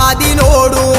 ఆదిలోడు